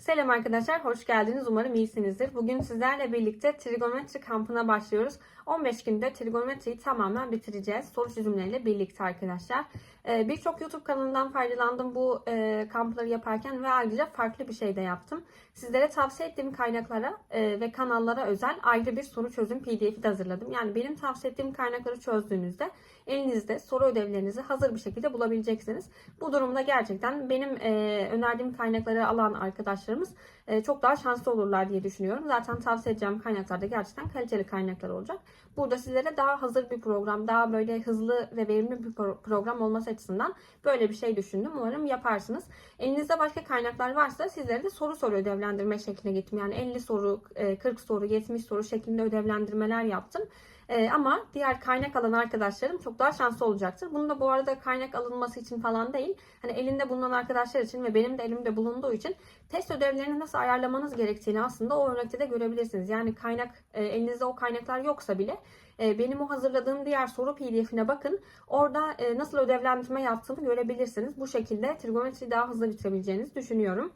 Selam arkadaşlar, hoş geldiniz. Umarım iyisinizdir. Bugün sizlerle birlikte trigonometri kampına başlıyoruz. 15 günde trigonometriyi tamamen bitireceğiz. Soru çözümleriyle birlikte arkadaşlar. Ee, Birçok YouTube kanalından faydalandım bu e, kampları yaparken ve ayrıca farklı bir şey de yaptım. Sizlere tavsiye ettiğim kaynaklara e, ve kanallara özel ayrı bir soru çözüm pdf'i de hazırladım. Yani benim tavsiye ettiğim kaynakları çözdüğünüzde elinizde soru ödevlerinizi hazır bir şekilde bulabileceksiniz. Bu durumda gerçekten benim e, önerdiğim kaynakları alan arkadaşlarımız e, çok daha şanslı olurlar diye düşünüyorum. Zaten tavsiye edeceğim kaynaklar da gerçekten kaliteli kaynaklar olacak. Burada sizlere daha hazır bir program, daha böyle hızlı ve verimli bir pro- program olması açısından böyle bir şey düşündüm. Umarım yaparsınız. Elinizde başka kaynaklar varsa sizlere de soru soru ödevlendirme şekline gittim. Yani 50 soru, e, 40 soru, 70 soru şeklinde ödevlendirmeler yaptım. Ee, ama diğer kaynak alan arkadaşlarım çok daha şanslı olacaktır. Bunu da bu arada kaynak alınması için falan değil. Hani elinde bulunan arkadaşlar için ve benim de elimde bulunduğu için test ödevlerini nasıl ayarlamanız gerektiğini aslında o örnekte de görebilirsiniz. Yani kaynak e, elinizde o kaynaklar yoksa bile e, benim o hazırladığım diğer soru pdf'ine bakın. Orada e, nasıl ödevlendirme yaptığımı görebilirsiniz. Bu şekilde trigonometriyi daha hızlı bitirebileceğinizi düşünüyorum.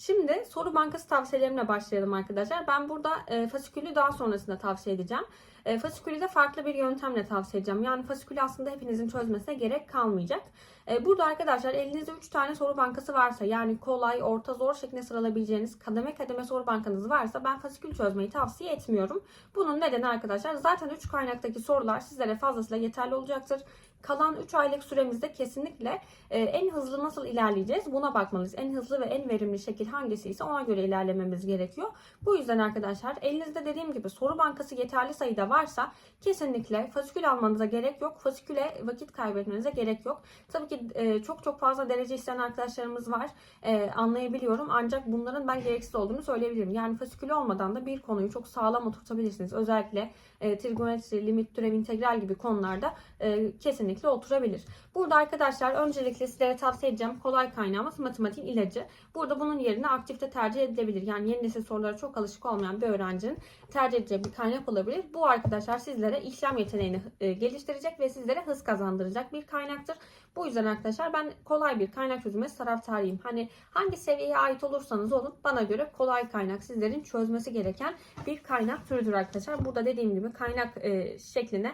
Şimdi soru bankası tavsiyelerimle başlayalım arkadaşlar. Ben burada e, fasikülü daha sonrasında tavsiye edeceğim. E, fasikülü de farklı bir yöntemle tavsiye edeceğim. Yani fasikülü aslında hepinizin çözmesine gerek kalmayacak. E, burada arkadaşlar elinizde 3 tane soru bankası varsa yani kolay, orta, zor şeklinde sıralayabileceğiniz kademe kademe soru bankanız varsa ben fasikül çözmeyi tavsiye etmiyorum. Bunun nedeni arkadaşlar zaten 3 kaynaktaki sorular sizlere fazlasıyla yeterli olacaktır. Kalan 3 aylık süremizde kesinlikle e, en hızlı nasıl ilerleyeceğiz buna bakmalıyız. En hızlı ve en verimli şekil hangisi ise ona göre ilerlememiz gerekiyor. Bu yüzden arkadaşlar elinizde dediğim gibi soru bankası yeterli sayıda varsa kesinlikle fasikül almanıza gerek yok. Fasiküle vakit kaybetmenize gerek yok. Tabii ki e, çok çok fazla derece isteyen arkadaşlarımız var. E, anlayabiliyorum. Ancak bunların ben gereksiz olduğunu söyleyebilirim. Yani fasikül olmadan da bir konuyu çok sağlam oturtabilirsiniz. Özellikle e, trigonometri, limit, türev, integral gibi konularda e, kesinlikle oturabilir. Burada arkadaşlar öncelikle sizlere tavsiye edeceğim kolay kaynağımız matematiğin ilacı. Burada bunun yerine aktifte tercih edilebilir. Yani yeni nesil sorulara çok alışık olmayan bir öğrencinin tercih edeceği bir kaynak olabilir. Bu arkadaşlar sizlere işlem yeteneğini e, geliştirecek ve sizlere hız kazandıracak bir kaynaktır. Bu yüzden arkadaşlar ben kolay bir kaynak çözülmesi taraftarıyım. Hani hangi seviyeye ait olursanız olun bana göre kolay kaynak sizlerin çözmesi gereken bir kaynak türüdür arkadaşlar. Burada dediğim gibi kaynak e, şekline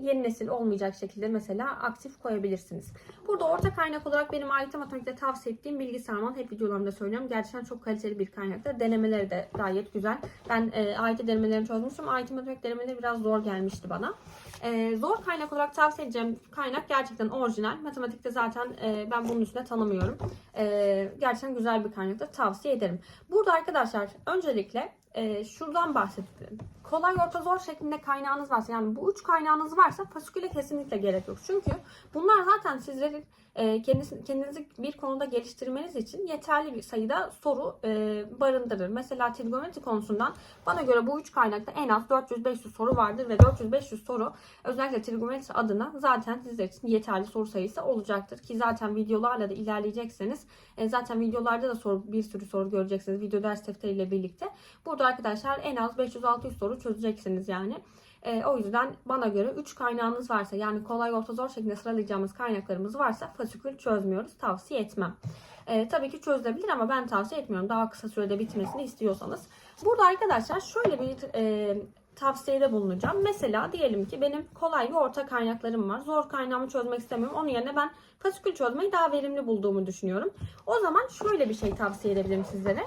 yeni nesil olmayacak şekilde mesela aktif koyabilirsiniz. Burada orta kaynak olarak benim AYT matematikte tavsiye ettiğim bilgisayar mantığı hep videolarımda söylüyorum. Gerçekten çok kaliteli bir kaynaktır. Denemeleri de gayet güzel. Ben e, AYT denemelerini çözmüştüm. AYT matematik denemeleri biraz zor gelmişti bana. E, zor kaynak olarak tavsiye edeceğim kaynak gerçekten orijinal. Matematikte zaten e, ben bunun üstüne tanımıyorum. E, gerçekten güzel bir kaynaktır. Tavsiye ederim. Burada arkadaşlar öncelikle e, şuradan bahsettim. Kolay orta zor şeklinde kaynağınız varsa yani bu üç kaynağınız varsa fasiküle kesinlikle gerek yok. Çünkü bunlar zaten sizlerin e, kendinizi, kendinizi bir konuda geliştirmeniz için yeterli bir sayıda soru e, barındırır. Mesela trigonometri konusundan bana göre bu üç kaynakta en az 400-500 soru vardır ve 400-500 soru özellikle trigonometri adına zaten sizler için yeterli soru sayısı olacaktır. Ki zaten videolarla da ilerleyecekseniz e, zaten videolarda da soru, bir sürü soru göreceksiniz video ders defteriyle birlikte. Burada arkadaşlar en az 500-600 soru çözeceksiniz yani. E, o yüzden bana göre 3 kaynağınız varsa yani kolay orta zor şeklinde sıralayacağımız kaynaklarımız varsa fasikül çözmüyoruz. Tavsiye etmem. E, tabii ki çözülebilir ama ben tavsiye etmiyorum. Daha kısa sürede bitmesini istiyorsanız. Burada arkadaşlar şöyle bir e, tavsiyede bulunacağım. Mesela diyelim ki benim kolay ve orta kaynaklarım var. Zor kaynağımı çözmek istemiyorum. Onun yerine ben fasikül çözmeyi daha verimli bulduğumu düşünüyorum. O zaman şöyle bir şey tavsiye edebilirim sizlere.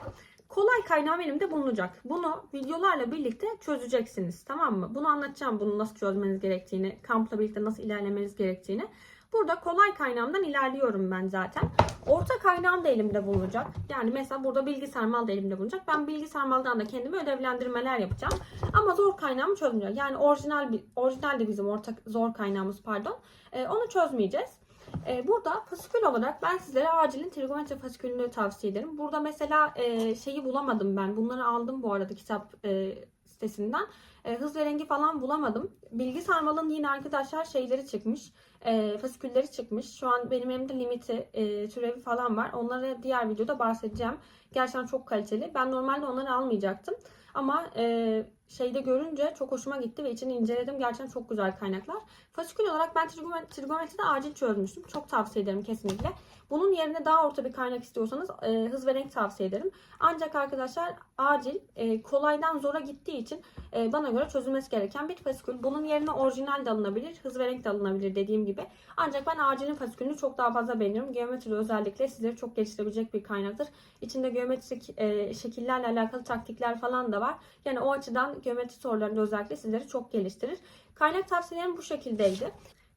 Kolay kaynağım elimde bulunacak. Bunu videolarla birlikte çözeceksiniz. Tamam mı? Bunu anlatacağım. Bunu nasıl çözmeniz gerektiğini, kampla birlikte nasıl ilerlemeniz gerektiğini. Burada kolay kaynağımdan ilerliyorum ben zaten. Orta kaynağım da elimde bulunacak. Yani mesela burada bilgi sarmal da elimde bulunacak. Ben bilgi sarmaldan da kendime ödevlendirmeler yapacağım. Ama zor kaynağımı çözmeyeceğim. Yani orijinal orijinal de bizim orta zor kaynağımız pardon. Ee, onu çözmeyeceğiz. Ee, burada fasikül olarak ben sizlere acilin trigonometri fasikülünü tavsiye ederim. Burada mesela e, şeyi bulamadım ben. Bunları aldım bu arada kitap e, sitesinden. E, hız ve rengi falan bulamadım. Bilgi sarmalın yine arkadaşlar şeyleri çıkmış. e, fasikülleri çıkmış. Şu an benim elimde limiti, e, türevi falan var. Onlara diğer videoda bahsedeceğim. Gerçekten çok kaliteli. Ben normalde onları almayacaktım. Ama e, şeyde görünce çok hoşuma gitti ve içini inceledim. Gerçekten çok güzel kaynaklar. Fasikül olarak ben trigonomet- trigonometride acil çözmüştüm. Çok tavsiye ederim kesinlikle. Bunun yerine daha orta bir kaynak istiyorsanız e, hız ve renk tavsiye ederim. Ancak arkadaşlar acil e, kolaydan zora gittiği için e, bana göre çözülmesi gereken bir fasikül. Bunun yerine orijinal de alınabilir, hız ve renk de alınabilir dediğim gibi. Ancak ben acilin fasikülünü çok daha fazla beğeniyorum. Geometri özellikle sizleri çok geliştirebilecek bir kaynaktır. İçinde geometrik e, şekillerle alakalı taktikler falan da var. Yani o açıdan geometri sorularında özellikle sizleri çok geliştirir. Kaynak tavsiyelerim bu şekildeydi.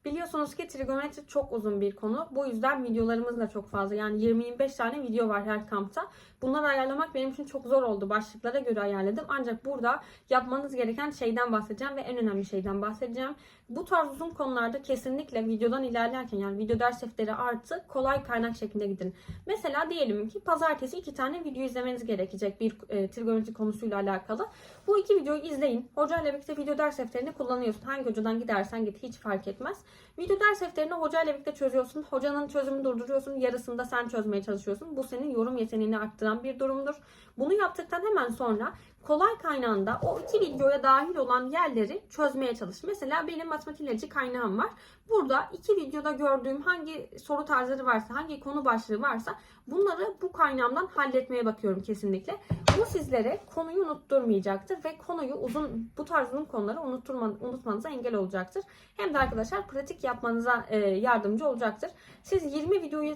Biliyorsunuz ki trigonometri çok uzun bir konu. Bu yüzden videolarımız da çok fazla. Yani 20-25 tane video var her kampta. Bunları ayarlamak benim için çok zor oldu. Başlıklara göre ayarladım. Ancak burada yapmanız gereken şeyden bahsedeceğim ve en önemli şeyden bahsedeceğim. Bu tarz uzun konularda kesinlikle videodan ilerlerken yani video ders defteri artı kolay kaynak şeklinde gidin. Mesela diyelim ki pazartesi iki tane video izlemeniz gerekecek bir e, trigonometri konusuyla alakalı. Bu iki videoyu izleyin. Hocayla birlikte video ders defterini kullanıyorsun. Hangi hocadan gidersen git hiç fark etmez. Video ders defterini hocayla birlikte çözüyorsun. Hocanın çözümünü durduruyorsun. Yarısında sen çözmeye çalışıyorsun. Bu senin yorum yeteneğini arttıran bir durumdur. Bunu yaptıktan hemen sonra kolay kaynağında o iki videoya dahil olan yerleri çözmeye çalış. Mesela benim matematik ilacı kaynağım var. Burada iki videoda gördüğüm hangi soru tarzları varsa, hangi konu başlığı varsa bunları bu kaynağımdan halletmeye bakıyorum kesinlikle. Bu sizlere konuyu unutturmayacaktır ve konuyu uzun bu tarz uzun konuları unutturma, unutmanıza engel olacaktır. Hem de arkadaşlar pratik yapmanıza e, yardımcı olacaktır. Siz 20 videoyu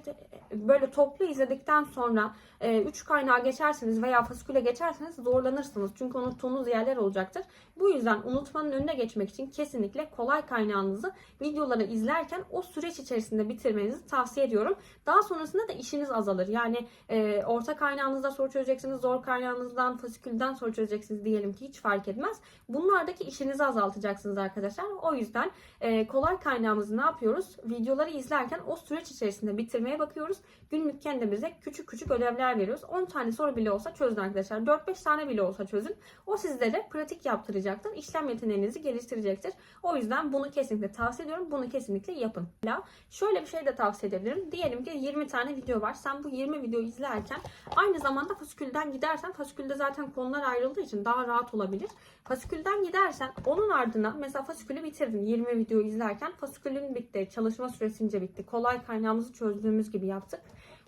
böyle toplu izledikten sonra 3 kaynağa geçersiniz veya fasiküle geçerseniz zorlanırsınız. Çünkü unuttuğunuz yerler olacaktır. Bu yüzden unutmanın önüne geçmek için kesinlikle kolay kaynağınızı videoları izlerken o süreç içerisinde bitirmenizi tavsiye ediyorum. Daha sonrasında da işiniz azalır. Yani e, orta kaynağınızda soru çözeceksiniz, zor kaynağınızdan, fasikülden soru çözeceksiniz diyelim ki hiç fark etmez. Bunlardaki işinizi azaltacaksınız arkadaşlar. O yüzden e, kolay kaynağımızı ne yapıyoruz? Videoları izlerken o süreç içerisinde bitirmeye bakıyoruz. Günlük kendimize küçük küçük ödevler veriyoruz. 10 tane soru bile olsa çözün arkadaşlar. 4-5 tane bile olsa çözün. O sizlere pratik yaptıracaktır. İşlem yeteneğinizi geliştirecektir. O yüzden bunu kesinlikle tavsiye ediyorum. Bunu kesinlikle yapın. Şöyle bir şey de tavsiye edebilirim. Diyelim ki 20 tane video var. Sen bu 20 videoyu izlerken aynı zamanda fasikülden gidersen fasikülde zaten konular ayrıldığı için daha rahat olabilir. Fasikülden gidersen onun ardına mesela fasikülü bitirdin 20 video izlerken fasikülün bitti. Çalışma süresince bitti. Kolay kaynağımızı çözdüğümüz gibi yaptık.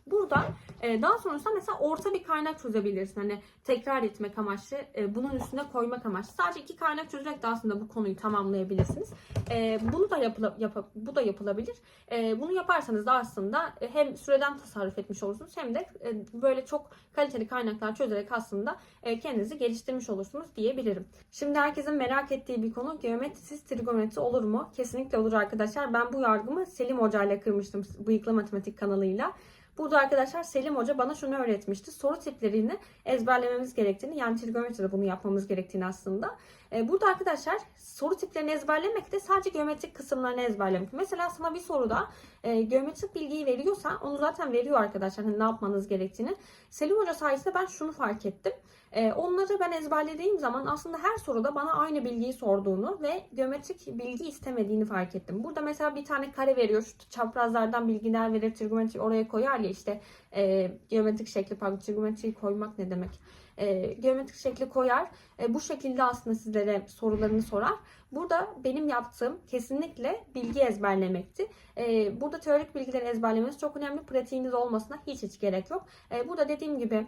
Burada e, daha sonrasında mesela orta bir kaynak çözebilirsin. Hani tekrar etmek amaçlı, e, bunun üstüne koymak amaçlı. Sadece iki kaynak çözerek de aslında bu konuyu tamamlayabilirsiniz. E, bunu da yapıla, yap, bu da yapılabilir. E, bunu yaparsanız da aslında e, hem süreden tasarruf etmiş olursunuz hem de e, böyle çok kaliteli kaynaklar çözerek aslında e, kendinizi geliştirmiş olursunuz diyebilirim. Şimdi herkesin merak ettiği bir konu geometrisiz trigonometri olur mu? Kesinlikle olur arkadaşlar. Ben bu yargımı Selim Hoca ile kırmıştım Bıyıklı Matematik kanalıyla. Burada arkadaşlar Selim Hoca bana şunu öğretmişti. Soru tiplerini ezberlememiz gerektiğini yani trigonometride bunu yapmamız gerektiğini aslında. Ee, Burada arkadaşlar soru tiplerini ezberlemek de sadece geometrik kısımlarını ezberlemek. Mesela sana bir soruda e, geometrik bilgiyi veriyorsa onu zaten veriyor arkadaşlar hani ne yapmanız gerektiğini. Selim Hoca sayesinde ben şunu fark ettim. E, onları ben ezberlediğim zaman aslında her soruda bana aynı bilgiyi sorduğunu ve geometrik bilgi istemediğini fark ettim. Burada mesela bir tane kare veriyor. Şu çaprazlardan bilgiler verir. Trigonometri oraya koyar ya işte e, geometrik şekli pardon trigonometriyi koymak ne demek? E, geometrik şekli koyar. E, bu şekilde aslında sizlere sorularını sorar. Burada benim yaptığım kesinlikle bilgi ezberlemekti. E, burada teorik bilgileri ezberlemeniz çok önemli. Pratiğiniz olmasına hiç hiç gerek yok. E, burada dediğim gibi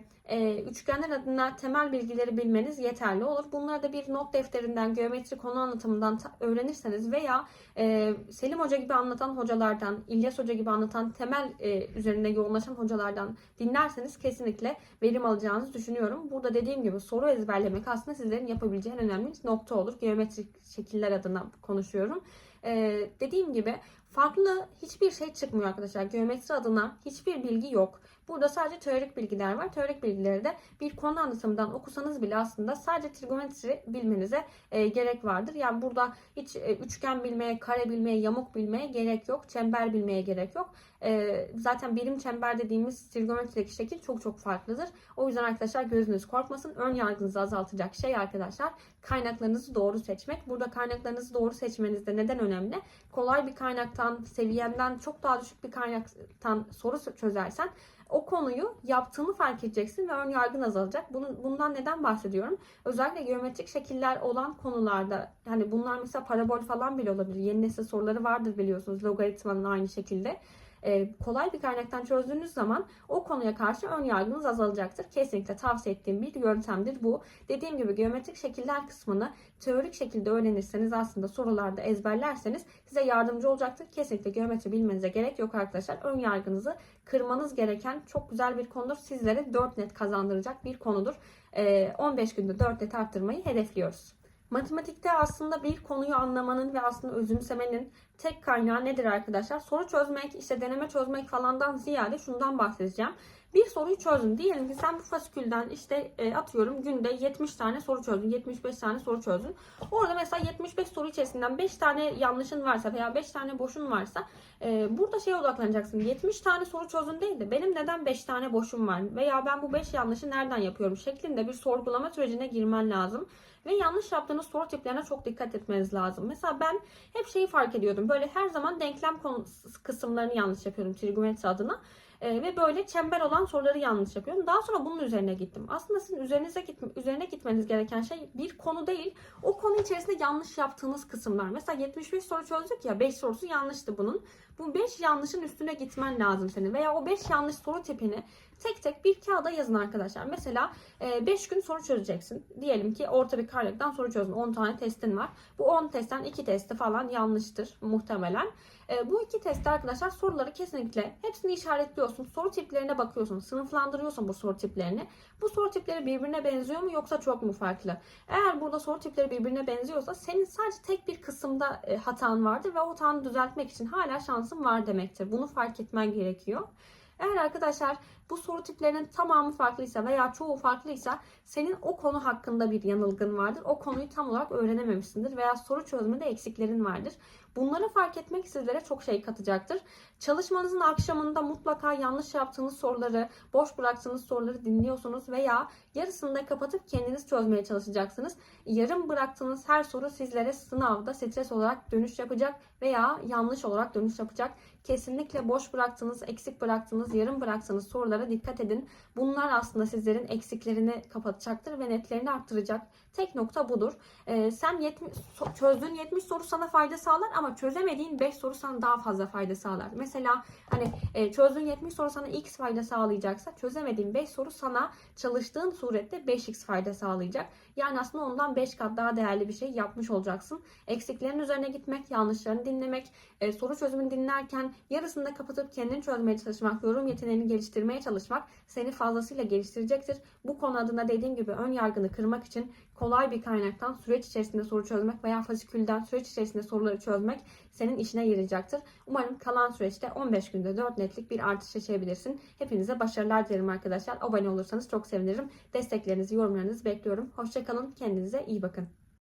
üçgenler adına temel bilgileri bilmeniz yeterli olur. Bunları da bir not defterinden, geometri konu anlatımından öğrenirseniz veya Selim Hoca gibi anlatan hocalardan, İlyas Hoca gibi anlatan temel e, üzerinde yoğunlaşan hocalardan dinlerseniz kesinlikle verim alacağınızı düşünüyorum. Burada dediğim gibi soru ezberlemek aslında sizlerin yapabileceği en önemli nokta olur. Geometrik şekiller adına konuşuyorum. Ee, dediğim gibi farklı hiçbir şey çıkmıyor arkadaşlar. Geometri adına hiçbir bilgi yok. Burada sadece teorik bilgiler var. Teorik bilgileri de bir konu anlatımından okusanız bile aslında sadece trigonometri bilmenize e, gerek vardır. Yani burada hiç e, üçgen bilmeye, kare bilmeye, yamuk bilmeye gerek yok. Çember bilmeye gerek yok. E, zaten birim çember dediğimiz trigonometrideki şekil çok çok farklıdır. O yüzden arkadaşlar gözünüz korkmasın. Ön yargınızı azaltacak şey arkadaşlar kaynaklarınızı doğru seçmek. Burada kaynaklarınızı doğru seçmeniz de neden önemli? Kolay bir kaynak kaynaktan, seviyenden çok daha düşük bir kaynaktan soru çözersen o konuyu yaptığını fark edeceksin ve ön yargın azalacak. Bunun, bundan neden bahsediyorum? Özellikle geometrik şekiller olan konularda hani bunlar mesela parabol falan bile olabilir. Yeni nesil soruları vardır biliyorsunuz. Logaritmanın aynı şekilde kolay bir kaynaktan çözdüğünüz zaman o konuya karşı ön yargınız azalacaktır. Kesinlikle tavsiye ettiğim bir yöntemdir bu. Dediğim gibi geometrik şekiller kısmını teorik şekilde öğrenirseniz aslında sorularda ezberlerseniz size yardımcı olacaktır. Kesinlikle geometri bilmenize gerek yok arkadaşlar. Ön yargınızı kırmanız gereken çok güzel bir konudur. Sizlere 4 net kazandıracak bir konudur. E, 15 günde 4 net arttırmayı hedefliyoruz. Matematikte aslında bir konuyu anlamanın ve aslında özümsemenin tek kaynağı nedir arkadaşlar? Soru çözmek, işte deneme çözmek falandan ziyade şundan bahsedeceğim. Bir soruyu çözdün. Diyelim ki sen bu fasikülden işte e, atıyorum günde 70 tane soru çözdün. 75 tane soru çözdün. Orada mesela 75 soru içerisinden 5 tane yanlışın varsa veya 5 tane boşun varsa e, burada şeye odaklanacaksın. 70 tane soru çözdün değil de benim neden 5 tane boşum var veya ben bu 5 yanlışı nereden yapıyorum şeklinde bir sorgulama sürecine girmen lazım. Ve yanlış yaptığınız soru tiplerine çok dikkat etmeniz lazım. Mesela ben hep şeyi fark ediyordum. Böyle her zaman denklem kısımlarını yanlış yapıyordum trigonometri adına. Ee, ve böyle çember olan soruları yanlış yapıyorum. Daha sonra bunun üzerine gittim. Aslında sizin üzerinize gitme, üzerine gitmeniz gereken şey bir konu değil. O konu içerisinde yanlış yaptığınız kısımlar. Mesela 75 soru çözdük ya 5 sorusu yanlıştı bunun. Bu 5 yanlışın üstüne gitmen lazım senin. Veya o 5 yanlış soru tipini tek tek bir kağıda yazın arkadaşlar. Mesela 5 gün soru çözeceksin. Diyelim ki orta bir kaynaktan soru çözdün. 10 tane testin var. Bu 10 testten 2 testi falan yanlıştır muhtemelen. E, bu iki testte arkadaşlar soruları kesinlikle hepsini işaretliyorsun. Soru tiplerine bakıyorsun. Sınıflandırıyorsun bu soru tiplerini. Bu soru tipleri birbirine benziyor mu yoksa çok mu farklı? Eğer burada soru tipleri birbirine benziyorsa senin sadece tek bir kısımda e, hatan vardır ve o hatanı düzeltmek için hala şansın var demektir. Bunu fark etmen gerekiyor. Eğer arkadaşlar bu soru tiplerinin tamamı farklıysa veya çoğu farklıysa senin o konu hakkında bir yanılgın vardır. O konuyu tam olarak öğrenememişsindir veya soru çözümünde eksiklerin vardır. Bunları fark etmek sizlere çok şey katacaktır. Çalışmanızın akşamında mutlaka yanlış yaptığınız soruları, boş bıraktığınız soruları dinliyorsunuz veya yarısını da kapatıp kendiniz çözmeye çalışacaksınız. Yarım bıraktığınız her soru sizlere sınavda stres olarak dönüş yapacak veya yanlış olarak dönüş yapacak. Kesinlikle boş bıraktığınız, eksik bıraktığınız, yarım bıraktığınız sorulara dikkat edin. Bunlar aslında sizlerin eksiklerini kapatacaktır ve netlerini arttıracak. Tek nokta budur. Ee, sen 70, çözdüğün 70 soru sana fayda sağlar ama çözemediğin 5 soru sana daha fazla fayda sağlar. Mesela hani e, çözdüğün 70 soru sana x fayda sağlayacaksa çözemediğin 5 soru sana çalıştığın surette 5x fayda sağlayacak. Yani aslında ondan 5 kat daha değerli bir şey yapmış olacaksın. Eksiklerin üzerine gitmek, yanlışlarını dinlemek, e, soru çözümünü dinlerken yarısını da kapatıp kendini çözmeye çalışmak, yorum yeteneğini geliştirmeye çalışmak seni fazlasıyla geliştirecektir. Bu konu adına dediğim gibi ön yargını kırmak için kolay bir kaynaktan süreç içerisinde soru çözmek veya fasikülden süreç içerisinde soruları çözmek senin işine yarayacaktır. Umarım kalan süreçte 15 günde 4 netlik bir artış yaşayabilirsin. Hepinize başarılar dilerim arkadaşlar. Abone olursanız çok sevinirim. Desteklerinizi, yorumlarınızı bekliyorum. Hoşçakalın. Kendinize iyi bakın.